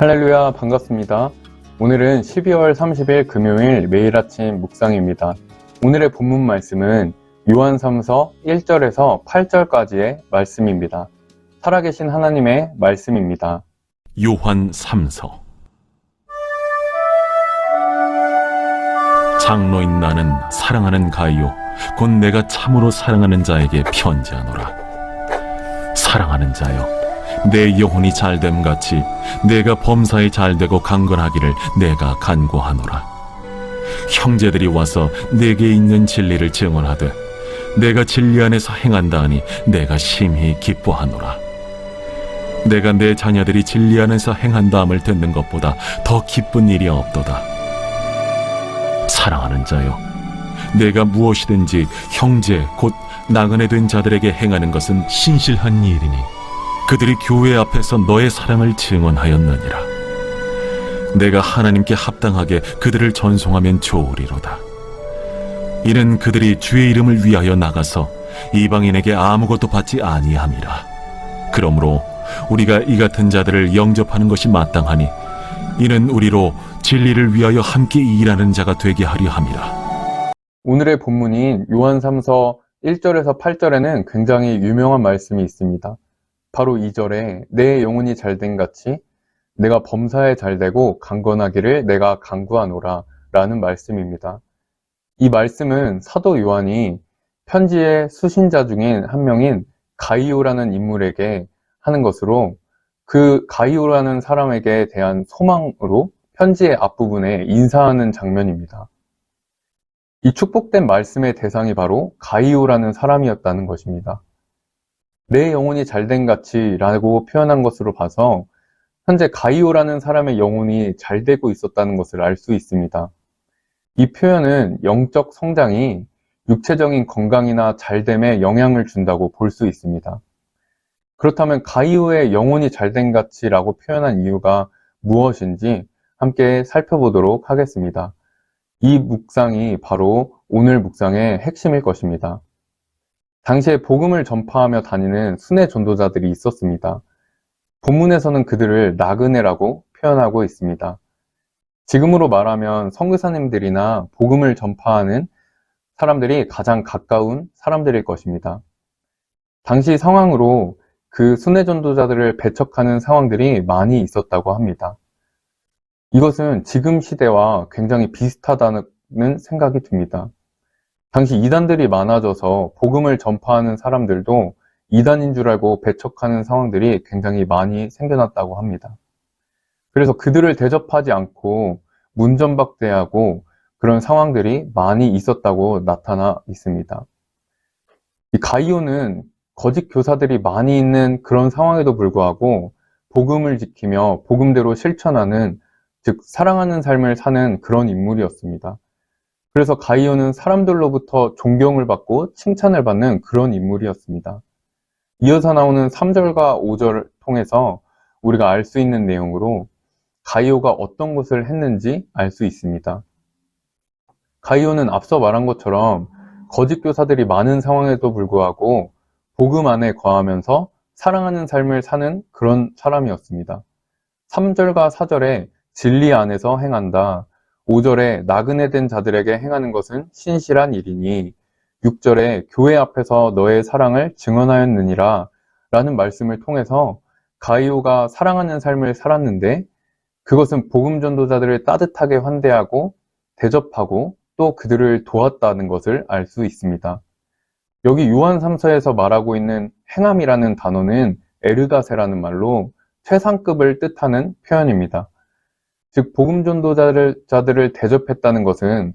할렐루야 반갑습니다. 오늘은 12월 30일 금요일 매일 아침 묵상입니다. 오늘의 본문 말씀은 요한 3서 1절에서 8절까지의 말씀입니다. 살아계신 하나님의 말씀입니다. 요한 3서 장로인 나는 사랑하는 가이오 곧 내가 참으로 사랑하는 자에게 편지하노라 사랑하는 자여 내 영혼이 잘됨 같이 내가 범사에 잘되고 강건하기를 내가 간구하노라 형제들이 와서 내게 있는 진리를 증언하되 내가 진리 안에서 행한다 하니 내가 심히 기뻐하노라 내가 내 자녀들이 진리 안에서 행한다함을 듣는 것보다 더 기쁜 일이 없도다. 사랑하는 자여, 내가 무엇이든지 형제 곧 나그네 된 자들에게 행하는 것은 신실한 일이니 그들이 교회 앞에서 너의 사랑을 증언하였느니라. 내가 하나님께 합당하게 그들을 전송하면 좋으리로다. 이는 그들이 주의 이름을 위하여 나가서 이방인에게 아무것도 받지 아니함이라. 그러므로 우리가 이 같은 자들을 영접하는 것이 마땅하니 이는 우리로 진리를 위하여 함께 일하는 자가 되게 하려 함이라. 오늘의 본문인 요한 3서 1절에서 8절에는 굉장히 유명한 말씀이 있습니다. 바로 2절에 내 영혼이 잘된 같이 내가 범사에 잘되고 강건하기를 내가 강구하노라 라는 말씀입니다. 이 말씀은 사도 요한이 편지의 수신자 중인 한 명인 가이오라는 인물에게 하는 것으로 그 가이오라는 사람에게 대한 소망으로 편지의 앞부분에 인사하는 장면입니다. 이 축복된 말씀의 대상이 바로 가이오라는 사람이었다는 것입니다. 내 영혼이 잘된 같이 라고 표현한 것으로 봐서 현재 가이오라는 사람의 영혼이 잘 되고 있었다는 것을 알 수 있습니다. 이 표현은 영적 성장이 육체적인 건강이나 잘됨에 영향을 준다고 볼 수 있습니다. 그렇다면 가이오의 영혼이 잘된 같이 라고 표현한 이유가 무엇인지 함께 살펴보도록 하겠습니다. 이 묵상이 바로 오늘 묵상의 핵심일 것입니다. 당시에 복음을 전파하며 다니는 순회 전도자들이 있었습니다. 본문에서는 그들을 나그네라고 표현하고 있습니다. 지금으로 말하면 선교사님들이나 복음을 전파하는 사람들이 가장 가까운 사람들일 것입니다. 당시 상황으로 그 순회 전도자들을 배척하는 상황들이 많이 있었다고 합니다. 이것은 지금 시대와 굉장히 비슷하다는 생각이 듭니다. 당시 이단들이 많아져서 복음을 전파하는 사람들도 이단인 줄 알고 배척하는 상황들이 굉장히 많이 생겨났다고 합니다. 그래서 그들을 대접하지 않고 문전박대하고 그런 상황들이 많이 있었다고 나타나 있습니다. 이 가이오는 거짓 교사들이 많이 있는 그런 상황에도 불구하고 복음을 지키며 복음대로 실천하는 즉 사랑하는 삶을 사는 그런 인물이었습니다. 그래서 가이오는 사람들로부터 존경을 받고 칭찬을 받는 그런 인물이었습니다. 이어서 나오는 3절과 5절을 통해서 우리가 알 수 있는 내용으로 가이오가 어떤 것을 했는지 알 수 있습니다. 가이오는 앞서 말한 것처럼 거짓 교사들이 많은 상황에도 불구하고 복음 안에 거하면서 사랑하는 삶을 사는 그런 사람이었습니다. 3절과 4절에 진리 안에서 행한다. 5절에 나그네 된 자들에게 행하는 것은 신실한 일이니 6절에 교회 앞에서 너의 사랑을 증언하였느니라 라는 말씀을 통해서 가이오가 사랑하는 삶을 살았는데 그것은 복음 전도자들을 따뜻하게 환대하고 대접하고 또 그들을 도왔다는 것을 알 수 있습니다. 여기 요한 3서에서 말하고 있는 행함이라는 단어는 에르가세라는 말로 최상급을 뜻하는 표현입니다. 즉 복음 전도자들을 대접했다는 것은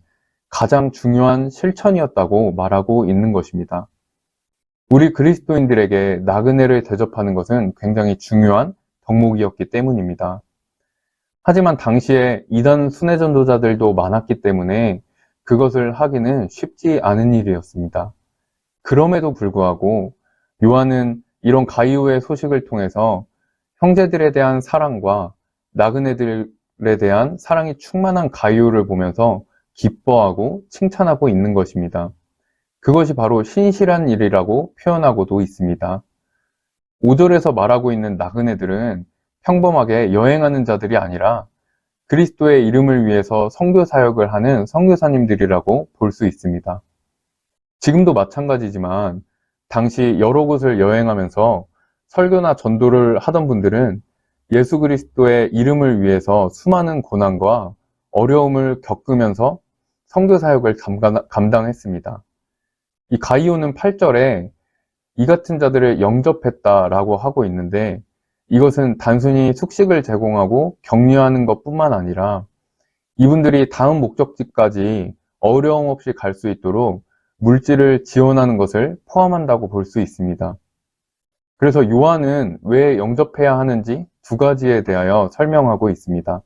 가장 중요한 실천이었다고 말하고 있는 것입니다. 우리 그리스도인들에게 나그네를 대접하는 것은 굉장히 중요한 덕목이었기 때문입니다. 하지만 당시에 이단 순회 전도자들도 많았기 때문에 그것을 하기는 쉽지 않은 일이었습니다. 그럼에도 불구하고 요한은 이런 가이오의 소식을 통해서 형제들에 대한 사랑과 나그네들 에 대한 사랑이 충만한 가이오를 보면서 기뻐하고 칭찬하고 있는 것입니다. 그것이 바로 신실한 일이라고 표현하고도 있습니다. 5절에서 말하고 있는 나그네들은 평범하게 여행하는 자들이 아니라 그리스도의 이름을 위해서 선교 사역을 하는 선교사님들이라고 볼 수 있습니다. 지금도 마찬가지지만 당시 여러 곳을 여행하면서 설교나 전도를 하던 분들은 예수 그리스도의 이름을 위해서 수많은 고난과 어려움을 겪으면서 선교 사역을 감당- 감당했습니다. 이 가이오는 8절에 이 같은 자들을 영접했다라고 하고 있는데 이것은 단순히 숙식을 제공하고 격려하는 것 뿐만 아니라 이분들이 다음 목적지까지 어려움 없이 갈 수 있도록 물질을 지원하는 것을 포함한다고 볼 수 있습니다. 그래서 요한은 왜 영접해야 하는지 두 가지에 대하여 설명하고 있습니다.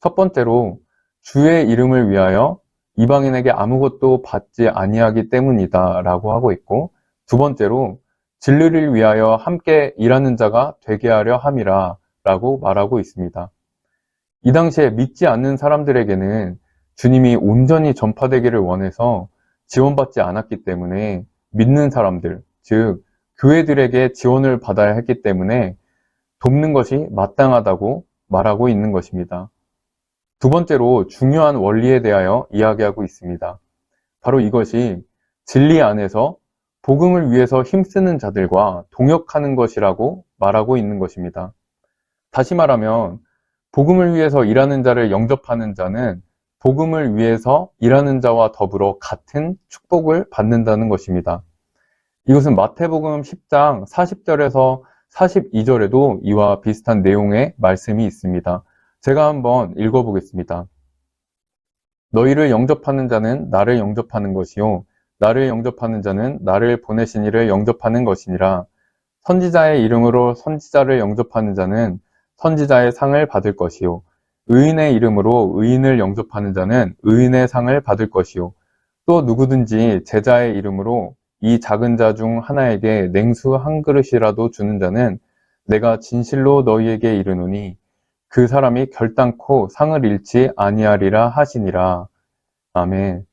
첫 번째로 주의 이름을 위하여 이방인에게 아무것도 받지 아니하기 때문이다 라고 하고 있고 두 번째로 진리를 위하여 함께 일하는 자가 되게 하려 함이라 라고 말하고 있습니다. 이 당시에 믿지 않는 사람들에게는 주님이 온전히 전파되기를 원해서 지원받지 않았기 때문에 믿는 사람들, 즉 교회들에게 지원을 받아야 했기 때문에 돕는 것이 마땅하다고 말하고 있는 것입니다. 두 번째로 중요한 원리에 대하여 이야기하고 있습니다. 바로 이것이 진리 안에서 복음을 위해서 힘쓰는 자들과 동역하는 것이라고 말하고 있는 것입니다. 다시 말하면 복음을 위해서 일하는 자를 영접하는 자는 복음을 위해서 일하는 자와 더불어 같은 축복을 받는다는 것입니다. 이것은 마태복음 10장 40절에서 42절에도 이와 비슷한 내용의 말씀이 있습니다. 제가 한번 읽어보겠습니다. 너희를 영접하는 자는 나를 영접하는 것이요. 나를 영접하는 자는 나를 보내신 이를 영접하는 것이니라. 선지자의 이름으로 선지자를 영접하는 자는 선지자의 상을 받을 것이요. 의인의 이름으로 의인을 영접하는 자는 의인의 상을 받을 것이요. 또 누구든지 제자의 이름으로 이 작은 자 중 하나에게 냉수 한 그릇이라도 주는 자는 내가 진실로 너희에게 이르노니 그 사람이 결단코 상을 잃지 아니하리라 하시니라. 아멘.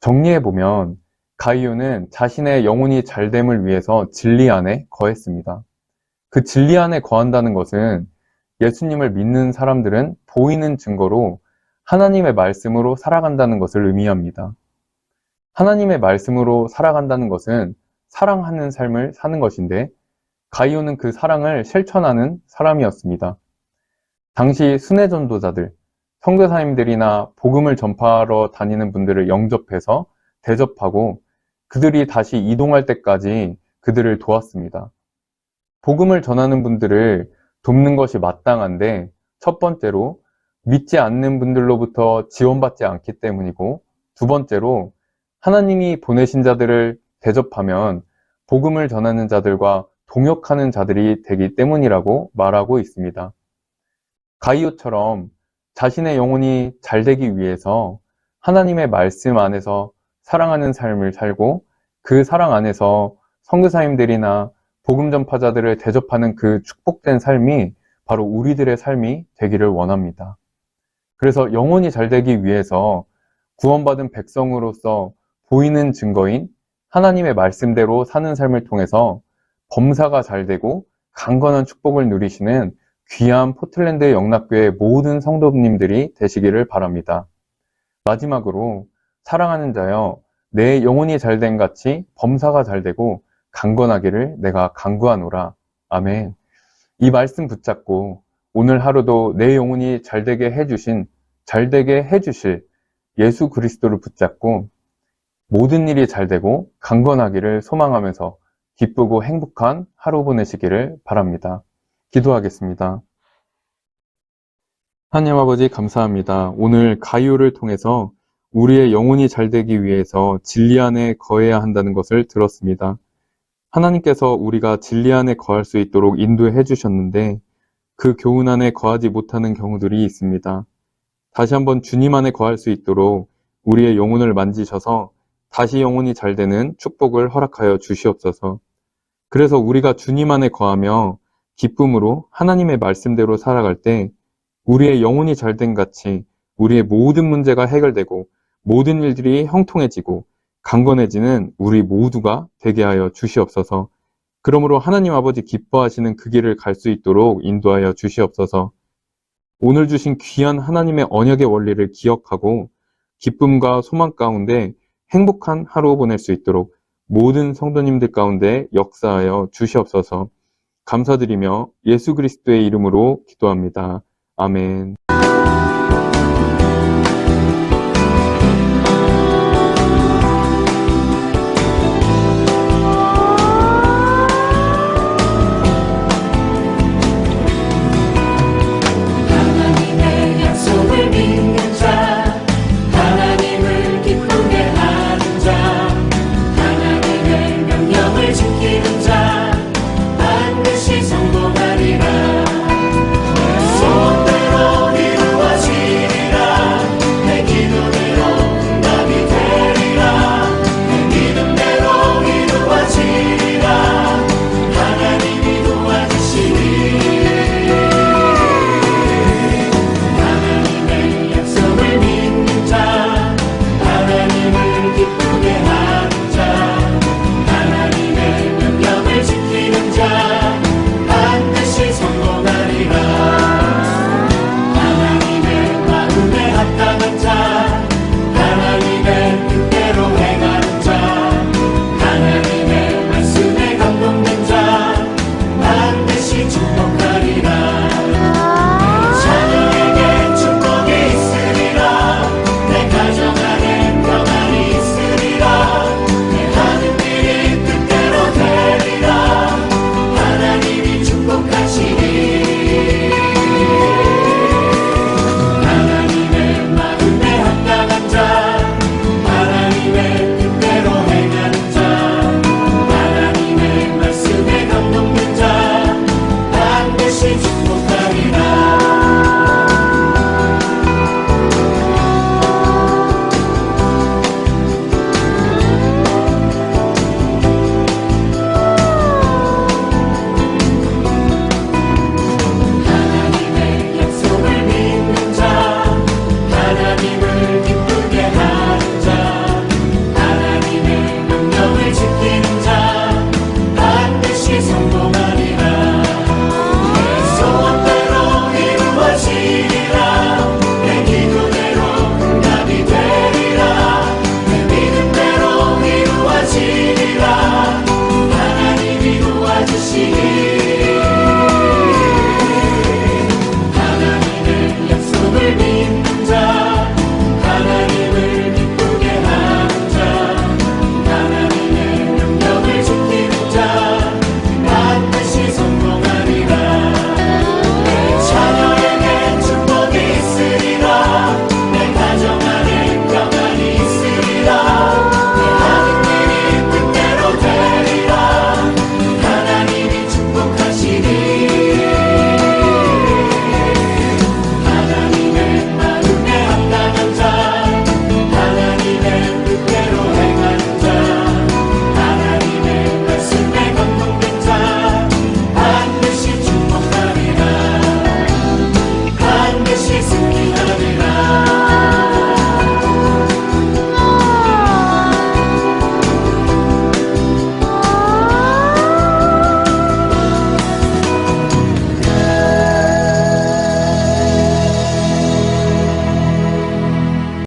정리해 보면 가이오는 자신의 영혼이 잘됨을 위해서 진리 안에 거했습니다. 그 진리 안에 거한다는 것은 예수님을 믿는 사람들은 보이는 증거로 하나님의 말씀으로 살아간다는 것을 의미합니다. 하나님의 말씀으로 살아간다는 것은 사랑하는 삶을 사는 것인데 가이오는 그 사랑을 실천하는 사람이었습니다. 당시 순회 전도자들, 선교사님들이나 복음을 전파하러 다니는 분들을 영접해서 대접하고 그들이 다시 이동할 때까지 그들을 도왔습니다. 복음을 전하는 분들을 돕는 것이 마땅한데 첫 번째로 믿지 않는 분들로부터 지원받지 않기 때문이고 두 번째로 하나님이 보내신 자들을 대접하면 복음을 전하는 자들과 동역하는 자들이 되기 때문이라고 말하고 있습니다. 가이오처럼 자신의 영혼이 잘 되기 위해서 하나님의 말씀 안에서 사랑하는 삶을 살고 그 사랑 안에서 선교사님들이나 복음 전파자들을 대접하는 그 축복된 삶이 바로 우리들의 삶이 되기를 원합니다. 그래서 영혼이 잘 되기 위해서 구원받은 백성으로서 보이는 증거인 하나님의 말씀대로 사는 삶을 통해서 범사가 잘 되고 강건한 축복을 누리시는 귀한 포틀랜드 영락교회 모든 성도님들이 되시기를 바랍니다. 마지막으로 사랑하는 자여 내 영혼이 잘된 같이 범사가 잘 되고 강건하기를 내가 간구하노라. 아멘. 이 말씀 붙잡고 오늘 하루도 내 영혼이 잘되게 해주신 잘되게 해주실 예수 그리스도를 붙잡고 모든 일이 잘 되고 강건하기를 소망하면서 기쁘고 행복한 하루 보내시기를 바랍니다. 기도하겠습니다. 하나님 아버지 감사합니다. 오늘 가이오를 통해서 우리의 영혼이 잘 되기 위해서 진리 안에 거해야 한다는 것을 들었습니다. 하나님께서 우리가 진리 안에 거할 수 있도록 인도해 주셨는데 그 교훈 안에 거하지 못하는 경우들이 있습니다. 다시 한번 주님 안에 거할 수 있도록 우리의 영혼을 만지셔서 다시 영혼이 잘 되는 축복을 허락하여 주시옵소서. 그래서 우리가 주님 안에 거하며 기쁨으로 하나님의 말씀대로 살아갈 때 우리의 영혼이 잘 된 같이 우리의 모든 문제가 해결되고 모든 일들이 형통해지고 강건해지는 우리 모두가 되게 하여 주시옵소서 그러므로 하나님 아버지 기뻐하시는 그 길을 갈 수 있도록 인도하여 주시옵소서. 오늘 주신 귀한 하나님의 언약의 원리를 기억하고 기쁨과 소망 가운데 행복한 하루 보낼 수 있도록 모든 성도님들 가운데 역사하여 주시옵소서. 감사드리며 예수 그리스도의 이름으로 기도합니다. 아멘.